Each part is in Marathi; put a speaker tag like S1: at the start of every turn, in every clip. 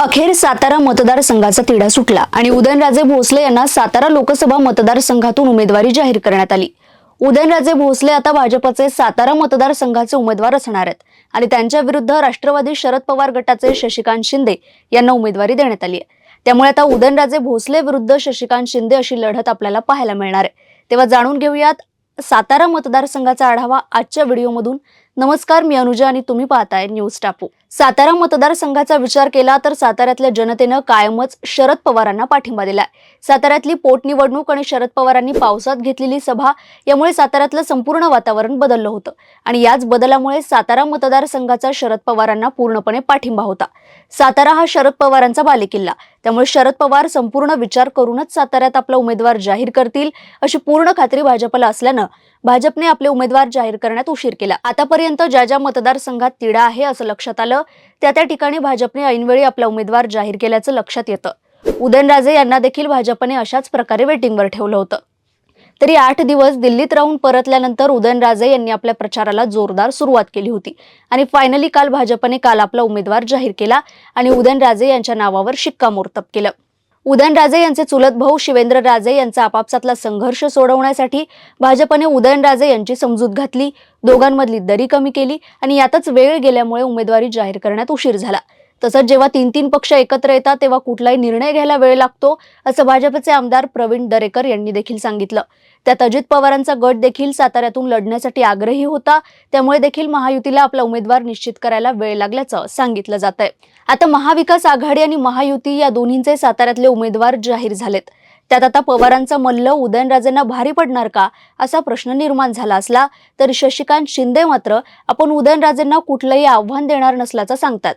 S1: अखेर सातारा मतदारसंघाचा तिढा सुटला आणि उदयनराजे भोसले यांना सातारा लोकसभा मतदारसंघातून उमेदवारी जाहीर करण्यात आली. उदयनराजे भोसले आता भाजपचे सातारा मतदारसंघाचे उमेदवार असणार आहेत आणि त्यांच्या विरुद्ध राष्ट्रवादी शरद पवार गटाचे शशिकांत शिंदे यांना उमेदवारी देण्यात आली आहे. त्यामुळे आता उदयनराजे भोसले विरुद्ध शशिकांत शिंदे अशी लढत आपल्याला पाहायला मिळणार आहे. तेव्हा जाणून घेऊयात सातारा मतदारसंघाचा आढावा आजच्या व्हिडिओमधून. नमस्कार मी अनुजा आणि तुम्ही पाहताय न्यूज टापू. सातारा मतदारसंघाचा विचार केला तर साताऱ्यातल्या जनतेनं कायमच शरद पवारांना पाठिंबा दिलाय. साताऱ्यातली पोटनिवडणूक आणि शरद पवारांनी पावसात घेतलेली सभा यामुळे साताऱ्यातलं संपूर्ण वातावरण बदललं होतं आणि याच बदलामुळे सातारा मतदारसंघाचा शरद पवारांना पूर्णपणे पाठिंबा होता. सातारा हा शरद पवारांचा बालेकिल्ला. त्यामुळे शरद पवार संपूर्ण विचार करूनच साताऱ्यात आपला उमेदवार जाहीर करतील अशी पूर्ण खात्री भाजपला असल्यानं भाजपने आपले उमेदवार जाहीर करण्यात उशीर केला. आतापर्यंत ज्या ज्या मतदारसंघात तिढा आहे असं लक्षात आलं त्या त्या ठिकाणी भाजपने ऐनवेळी आपला उमेदवार जाहीर केल्याचं लक्षात येतं. उदयनराजे यांना देखील भाजपने अशाच प्रकारे वेटिंगवर ठेवलं होतं. तरी आठ दिवस दिल्लीत राहून परतल्यानंतर उदयनराजे यांनी आपल्या प्रचाराला जोरदार सुरुवात केली होती. आणि फायनली काल भाजपने काल आपला उमेदवार जाहीर केला आणि उदयनराजे यांच्या नावावर शिक्कामोर्तब केलं. उदयनराजे यांचे चुलत भाऊ शिवेंद्र राजे यांचा आपापसातला संघर्ष सोडवण्यासाठी भाजपने उदयनराजे यांची समजूत घातली दोघांमधली दरी कमी केली आणि यातच वेळ गेल्यामुळे उमेदवारी जाहीर करण्यात उशीर झाला. तसंच जेव्हा तीन तीन पक्ष एकत्र येतात तेव्हा कुठलाही निर्णय घ्यायला वेळ लागतो असं भाजपचे आमदार प्रवीण दरेकर यांनी देखील सांगितलं. त्यात अजित पवारांचा गट देखील साताऱ्यातून लढण्यासाठी आग्रही होता. त्यामुळे देखील महायुतीला आपला उमेदवार निश्चित करायला वेळ लागल्याचं सांगितलं जात आहे आता महाविकास आघाडी आणि महायुती या दोन्हींचे साताऱ्यातले उमेदवार जाहीर झालेत. त्यात आता पवारांचा मल्ल उदयनराजेंना भारी पडणार का असा प्रश्न निर्माण झाला असला तरी शशिकांत शिंदे मात्र आपण उदयनराजेंना कुठलंही आव्हान देणार नसल्याचं सांगतात.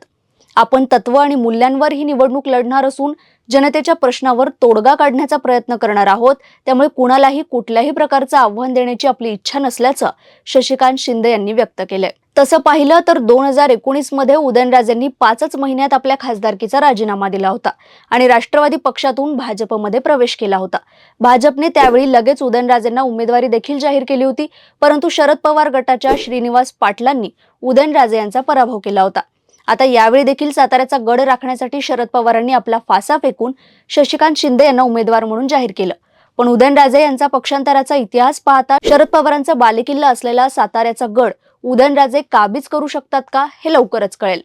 S1: आपण तत्व आणि मूल्यांवर ही निवडणूक लढणार असून जनतेच्या प्रश्नावर तोडगा काढण्याचा प्रयत्न करणार आहोत. त्यामुळे कुणालाही कुठल्याही प्रकारचं आव्हान देण्याची आपली इच्छा नसल्याचं शशिकांत शिंदे यांनी व्यक्त केलंय. तसं पाहिलं तर दोन हजार एकोणीसमध्ये उदयनराजेंनी पाचच महिन्यात आपल्या खासदारकीचा राजीनामा दिला होता आणि राष्ट्रवादी पक्षातून भाजपमध्ये प्रवेश केला होता. भाजपने त्यावेळी लगेच उदयनराजेंना उमेदवारी देखील जाहीर केली होती परंतु शरद पवार गटाच्या श्रीनिवास पाटलांनी उदयनराजे यांचा पराभव केला होता. आता यावेळी देखील साताऱ्याचा गड राखण्यासाठी शरद पवारांनी आपला फासा फेकून शशिकांत शिंदे यांना उमेदवार म्हणून जाहीर केलं. पण उदयनराजे यांचा पक्षांतराचा इतिहास पाहता शरद पवारांचा बालेकिल्ला असलेला साताऱ्याचा गड उदयनराजे काबीज करू शकतात का हे लवकरच कळेल.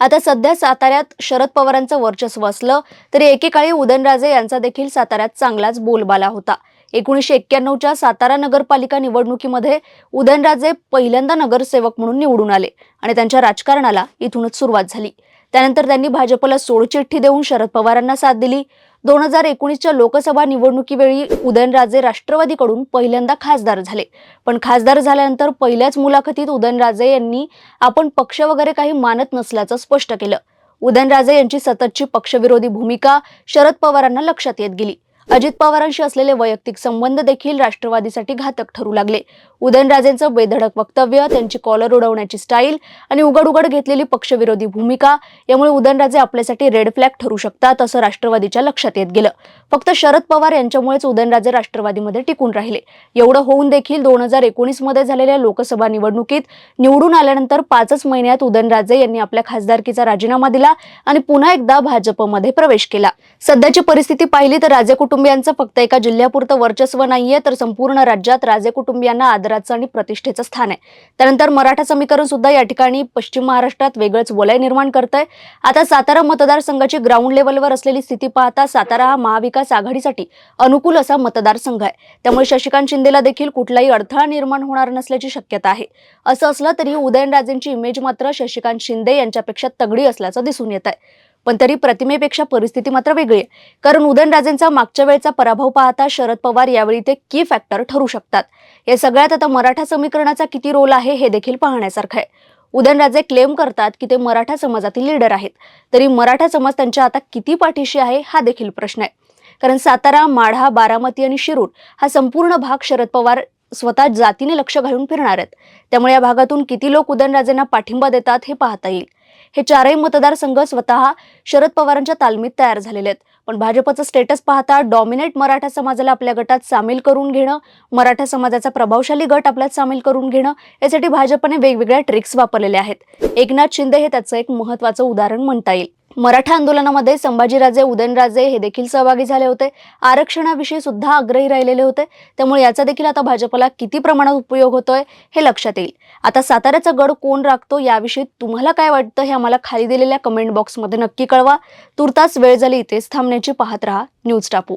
S1: आता सध्या साताऱ्यात शरद पवारांचं वर्चस्व असलं तरी एकेकाळी उदयनराजे यांचा देखील साताऱ्यात चांगलाच बोलबाला होता. एकोणीसशे एक्क्याण्णवच्या सातारा नगरपालिका निवडणुकीमध्ये उदयनराजे पहिल्यांदा नगरसेवक म्हणून निवडून आले आणि त्यांच्या राजकारणाला इथूनच सुरुवात झाली. त्यानंतर त्यांनी भाजपला सोडचिठ्ठी देऊन शरद पवारांना साथ दिली. दोन हजार एकोणीसच्या लोकसभा निवडणुकीवेळी उदयनराजे राष्ट्रवादीकडून पहिल्यांदा खासदार झाले. पण खासदार झाल्यानंतर पहिल्याच मुलाखतीत उदयनराजे यांनी आपण पक्ष वगैरे काही मानत नसल्याचं स्पष्ट केलं. उदयनराजे यांची सततची पक्षविरोधी भूमिका शरद पवारांना लक्षात येत गेली. अजित पवारांशी असलेले वैयक्तिक संबंध देखील राष्ट्रवादीसाठी घातक ठरू लागले. उदयनराजेंचं बेधडक वक्तव्य त्यांची कॉलर उडवण्याची स्टाईल आणि उघड उघड घेतलेली पक्षविरोधी भूमिका यामुळे उदयनराजे आपल्यासाठी रेड फ्लॅग ठरू शकतात असं राष्ट्रवादीच्या लक्षात येत गेलं. फक्त शरद पवार यांच्यामुळेच उदयनराजे राष्ट्रवादीमध्ये टिकून राहिले. एवढं होऊन देखील दोन हजार एकोणीसमध्ये झालेल्या लोकसभा निवडणुकीत निवडून आल्यानंतर पाचच महिन्यात उदयनराजे यांनी आपल्या खासदारकीचा राजीनामा दिला आणि पुन्हा एकदा भाजपमध्ये प्रवेश केला. सध्याची परिस्थिती पाहिली तर राजे कुटुंबियांचं फक्त एका जिल्ह्यापुरतं वर्चस्व नाहीये तर संपूर्ण राज्यात राजे कुटुंबियांना आदराचं आणि प्रतिष्ठेचं स्थान आहे. त्यानंतर मराठा समीकरण सुद्धा या ठिकाणी पश्चिम महाराष्ट्रात वेगळंच वलय निर्माण करतंय. आता सातारा मतदारसंघाची ग्राउंड लेवलवर असलेली स्थिती पाहता सातारा हा महाविकास आघाडीसाठी अनुकूल असा मतदारसंघ आहे. त्यामुळे शशिकांत शिंदेला देखील कुठलाही अडथळा निर्माण होणार नसल्याची शक्यता आहे. असं असलं तरी उदयनराजेंची इमेज मात्र शशिकांत शिंदे यांच्यापेक्षा तगडी असल्याचं दिसून येत आहे पण तरी प्रतिमेपेक्षा परिस्थिती मात्र वेगळी आहे. कारण उदयनराजेंचा मागच्या वेळचा पराभव पाहता शरद पवार यावेळी ते की फॅक्टर ठरू शकतात. या सगळ्यात आता मराठा समीकरणाचा किती रोल आहे हे देखील पाहण्यासारखं आहे. उदयनराजे क्लेम करतात की ते मराठा समाजातील लीडर आहेत. तरी मराठा समाज त्यांच्या आता किती पाठीशी आहे हा देखील प्रश्न आहे. कारण सातारा माढा बारामती आणि शिरूर हा संपूर्ण भाग शरद पवार स्वतः जातीने लक्ष घालून फिरणार आहेत. त्यामुळे या भागातून किती लोक उदयनराजेंना पाठिंबा देतात हे पाहता येईल. हे चारही मतदारसंघ स्वतः शरद पवारांच्या तालमीत तयार झालेले आहेत. पण भाजपचं स्टेटस पाहता डॉमिनेट मराठा समाजाला आपल्या गटात सामील करून घेणं मराठा समाजाचा प्रभावशाली गट आपल्यात सामील करून घेणं यासाठी भाजपने वेगवेगळ्या ट्रिक्स वापरलेल्या आहेत. एकनाथ शिंदे हे त्याचं एक महत्वाचं उदाहरण म्हणता येईल. मराठा आंदोलनामध्ये संभाजीराजे उदयनराजे हे देखील सहभागी झाले होते. आरक्षणाविषयी सुद्धा आग्रही राहिलेले होते. त्यामुळे याचा देखील आता भाजपला किती प्रमाणात उपयोग होतोय हे लक्षात येईल. आता साताऱ्याचा गड कोण राखतो याविषयी तुम्हाला काय वाटतं हे आम्हाला खाली दिलेल्या कमेंट बॉक्समध्ये नक्की कळवा. तुर्तास वेळ झाली इथेच थांबण्याची पाहत रहा. न्यूज टापू.